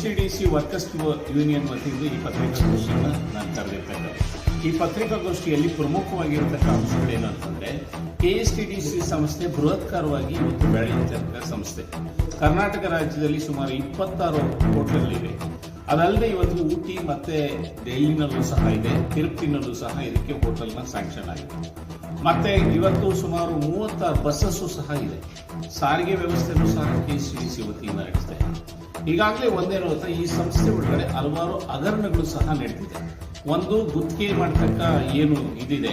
Workers union ವತಿಯಿಂದ ಈ ಪತ್ರಿಕಾಗೋಷ್ಠಿಯನ್ನು ನಾನು ಕರೆದಿರ್ತಕ್ಕಂಥ ಈ ಪತ್ರಿಕಾಗೋಷ್ಠಿಯಲ್ಲಿ ಪ್ರಮುಖವಾಗಿರತಕ್ಕ ಅಂಶಗಳೇನು ಅಂತಂದ್ರೆ K S T D C ಸಂಸ್ಥೆ ಬೃಹತ್ಕಾರವಾಗಿ ಇವತ್ತು ಬೆಳೆಯುತ್ತಿರುವ ಸಂಸ್ಥೆ. ಕರ್ನಾಟಕ ರಾಜ್ಯದಲ್ಲಿ ಸುಮಾರು ಇಪ್ಪತ್ತಾರು ಹೋಟೆಲ್ಗಳಿವೆ. ಅದಲ್ಲದೆ ಇವತ್ತು ಊಟಿ ಮತ್ತೆ ದೆಹಲಿನಲ್ಲೂ ಸಹ ಇದೆ, ತಿರುಪತಿನಲ್ಲೂ ಸಹ ಇದಕ್ಕೆ ಹೋಟೆಲ್ನ ಸ್ಯಾಂಕ್ಷನ್ ಆಗಿದೆ. ಮತ್ತೆ ಇವತ್ತು ಸುಮಾರು ಮೂವತ್ತಾರು ಬಸ್ಸಸ್ಸು ಸಹ ಇದೆ. ಸಾರಿಗೆ ವ್ಯವಸ್ಥೆಯೂ ಸಹ ಕೆ ಸಿ ಡಿ ಸಿ ವತಿಯಿಂದ ನಡೆಸ್ತಾ ಈಗಾಗಲೇ ಒಂದೇ ಗೊತ್ತಾ ಈ ಸಂಸ್ಥೆ ಒಳಗಡೆ ಹಲವಾರು ಹಗರಣಗಳು ಸಹ ನಡೆದಿದೆ. ಒಂದು ಗುತ್ತಿಗೆ ಮಾಡತಕ್ಕ ಏನು ಇದಿದೆ,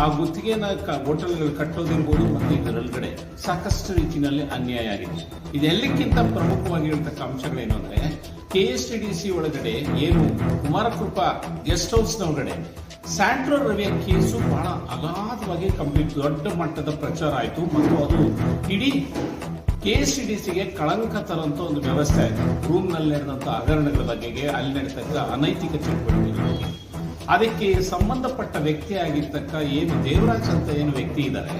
ಆ ಗುತ್ತಿಗೆನ ಹೋಟೆಲ್ಗಳು ಕಟ್ಟೋದಿರ್ಬೋದು ಮತ್ತೆ ಇದರೊಳಗಡೆ ಸಾಕಷ್ಟು ರೀತಿಯಲ್ಲಿ ಅನ್ಯಾಯ ಆಗಿದೆ. ಇದೆಲ್ಲಕ್ಕಿಂತ ಪ್ರಮುಖವಾಗಿರತಕ್ಕ ಅಂಶಗಳೇನು ಅಂದ್ರೆ K S T D C ಒಳಗಡೆ ಏನು ಕುಮಾರಕೃಪಾ ಗೆಸ್ಟ್ ಹೌಸ್ನ ಒಳಗಡೆ ಸ್ಯಾಂಟ್ರೋ ರವಿಯ ಕೇಸು ಬಹಳ ಅಗಾಧವಾಗಿ ಕಂಪ್ಲೀಟ್ ದೊಡ್ಡ ಮಟ್ಟದ ಪ್ರಚಾರ ಆಯಿತು. ಮತ್ತು ಅದು ಇಡೀ ಕೆ ಟಿ ಡಿ ಸಿಗೆ ಕಳಂಕ ತರುವಂತ ಒಂದು ವ್ಯವಸ್ಥೆ ಆಯಿತು. ರೂಮ್ನಲ್ಲಿ ನಡೆದಂಥ ಹಗರಣಗಳ ಬಗೆಗೆ ಅಲ್ಲಿ ನಡೆತಕ್ಕ ಅನೈತಿಕ ಚಟುವಟಿಕೆಗಳ. ಬಗ್ಗೆ ಅದಕ್ಕೆ ಸಂಬಂಧಪಟ್ಟ ವ್ಯಕ್ತಿ ಆಗಿರ್ತಕ್ಕ ಏನು ದೇವರಾಜ್ ಅಂತ ಏನು ವ್ಯಕ್ತಿ ಇದ್ದಾರೆ,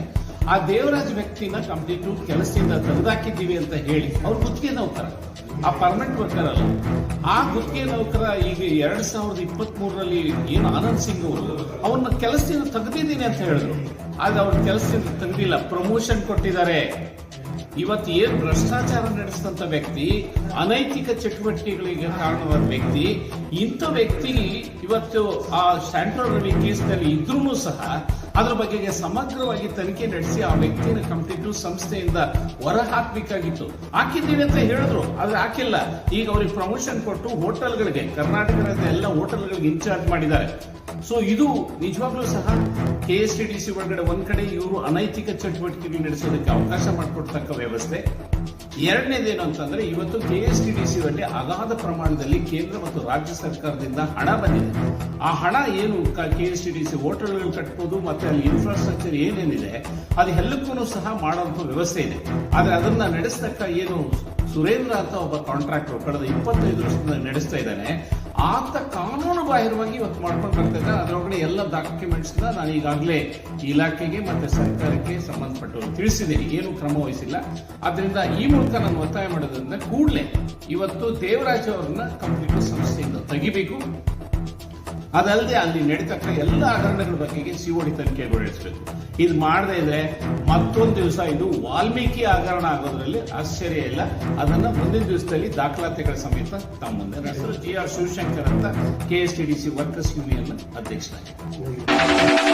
ಆ ದೇವರಾಜ್ ವ್ಯಕ್ತಿನ ಕಂಪ್ಲೀಟ್ ಕೆಲಸದಿಂದ ತೆಗೆದಾಕಿದ್ದೀವಿ ಅಂತ ಹೇಳಿ ಅವ್ರು ಗುತ್ತಿಗೆ ನೌಕರ. ಆ ಪರ್ಮನೆಂಟ್ ವರ್ಕರ್ ಅಲ್ಲ. ಆ ಗುತ್ತಿಗೆ ನೌಕರ ಈಗ ಎರಡ್ ಸಾವಿರದ ಇಪ್ಪತ್ತ್ ಮೂರರಲ್ಲಿ ಏನು ಆನಂದ್ ಸಿಂಗ್ ಅವರು, ಅವ್ರನ್ನ ಕೆಲಸದಿಂದ ತೆಗೆದಿದ್ದೀನಿ ಅಂತ ಹೇಳಿದ್ರು. ಆದ್ರೆ ಅವ್ರ ಕೆಲಸದಿಂದ ತೆಗೆದಿಲ್ಲ ಪ್ರಮೋಷನ್ ಕೊಟ್ಟಿದ್ದಾರೆ. ಇವತ್ತು ಏನ್ ಭ್ರಷ್ಟಾಚಾರ ನಡೆಸಿದಂತ ವ್ಯಕ್ತಿ, ಅನೈತಿಕ ಚಟುವಟಿಕೆಗಳಿಗೆ ಕಾರಣವಾದ ವ್ಯಕ್ತಿ, ಇಂಥ ವ್ಯಕ್ತಿ ಇವತ್ತು ಆ ಸ್ಯಾಂಟ್ರಲ್ ರವಿ ಕೇಸ್ನಲ್ಲಿ ಇದ್ರೂ ಸಹ ಅದರ ಬಗ್ಗೆ ಸಮಗ್ರವಾಗಿ ತನಿಖೆ ನಡೆಸಿ ಆ ವ್ಯಕ್ತಿಯನ್ನು ಕಂಪ್ಲೀಟ್ ಸಂಸ್ಥೆಯಿಂದ ಹೊರ ಹಾಕ್ಬೇಕಾಗಿತ್ತು ಹಾಕಿದ್ದೀವಿ ಅಂತ ಹೇಳಿದ್ರು, ಆದ್ರೆ ಹಾಕಿಲ್ಲ. ಈಗ ಅವ್ರಿಗೆ ಪ್ರಮೋಷನ್ ಕೊಟ್ಟು ಹೋಟೆಲ್ಗಳಿಗೆ, ಕರ್ನಾಟಕದ ಎಲ್ಲ ಹೋಟೆಲ್ಗಳಿಗೆ ಇನ್ಚಾರ್ಜ್ ಮಾಡಿದ್ದಾರೆ. ಸೊ ಇದು ನಿಜವಾಗ್ಲೂ ಸಹ K S T D C ಒಳಗಡೆ ಒಂದ್ ಕಡೆ ಇವರು ಅನೈತಿಕ ಚಟುವಟಿಕೆ ನಡೆಸೋದಕ್ಕೆ ಅವಕಾಶ ಮಾಡಿಕೊಡ್ತಕ್ಕ ವ್ಯವಸ್ಥೆ. ಎರಡನೇದೇನು ಅಂತಂದ್ರೆ ಇವತ್ತು K S T D C ಅಲ್ಲಿ ಅಗಾಧ ಪ್ರಮಾಣದಲ್ಲಿ ಕೇಂದ್ರ ಮತ್ತು ರಾಜ್ಯ ಸರ್ಕಾರದಿಂದ ಹಣ ಬಂದಿದೆ. ಆ ಹಣ ಏನು K S T D C ಹೋಟೆಲ್ಗಳು ಕಟ್ಬೋದು, ಮತ್ತೆ ಅಲ್ಲಿ ಇನ್ಫ್ರಾಸ್ಟ್ರಕ್ಚರ್ ಏನೇನಿದೆ, ಅದು ಎಲ್ಲಕ್ಕೂ ಸಹ ಮಾಡುವಂತ ವ್ಯವಸ್ಥೆ ಇದೆ. ಆದ್ರೆ ಅದನ್ನ ನಡೆಸತಕ್ಕ ಏನು ಸುರೇಂದ್ರ ಅಂತ ಒಬ್ಬ ಕಾಂಟ್ರಾಕ್ಟರ್ ಕಳೆದ ಇಪ್ಪತ್ತೈದು ವರ್ಷದಿಂದ ನಡೆಸ್ತಾ ಇದ್ದಾನೆ. ಆತ ಬಾಹಿರವಾಗಿ ಇವತ್ತು ಮಾಡ್ಕೊಂಡು ಬರ್ತಾ ಇದ್ದಾರೆ ಅದರೊಳಗಡೆ ಎಲ್ಲ ಡಾಕ್ಯುಮೆಂಟ್ಸ್ ನಾನು ಈಗಾಗಲೇ ಇಲಾಖೆಗೆ ಮತ್ತೆ ಸರ್ಕಾರಕ್ಕೆ ಸಂಬಂಧಪಟ್ಟವರು ತಿಳಿಸಿದ್ದೀನಿ. ಏನು ಕ್ರಮ ವಹಿಸಿಲ್ಲ. ಅದರಿಂದ ಈ ಮೂಲಕ ನಾನು ಒತ್ತಾಯ ಮಾಡೋದ್ರಿಂದ ಕೂಡಲೇ ಇವತ್ತು ದೇವರಾಜ್ ಅವರನ್ನ ಕಂಪ್ಲೀಟ್ ಸಂಸ್ಥೆಯಿಂದ ತೆಗಿಬೇಕು. ಅದಲ್ಲದೆ ಅಲ್ಲಿ ನಡೀತಕ್ಕ ಎಲ್ಲ ಹಗರಣಗಳ ಬಗ್ಗೆ ಸಿಒಡಿ ತನಿಖೆಗಳು ನಡೆಸಬೇಕು ಇದು ಮಾಡದೇ ಇದ್ರೆ ಮತ್ತೊಂದು ದಿವಸ ಇದು ವಾಲ್ಮೀಕಿ ಹಗರಣ ಆಗೋದ್ರಲ್ಲಿ ಆಶ್ಚರ್ಯ ಇಲ್ಲ. ಅದನ್ನ ಮುಂದಿನ ದಿವಸದಲ್ಲಿ ದಾಖಲಾತಿಗಳ ಸಮೇತ ತಮ್ಮ ಮುಂದೆ ನಡೆಸಿದ್ರು ಜಿ ಆರ್ ಶಿವಶಂಕರ್ ಅಂತ ಕೆ ವರ್ಕರ್ಸ್ ಯೂನಿಯನ್ ಅಧ್ಯಕ್ಷರಾಗಿದ್ದಾರೆ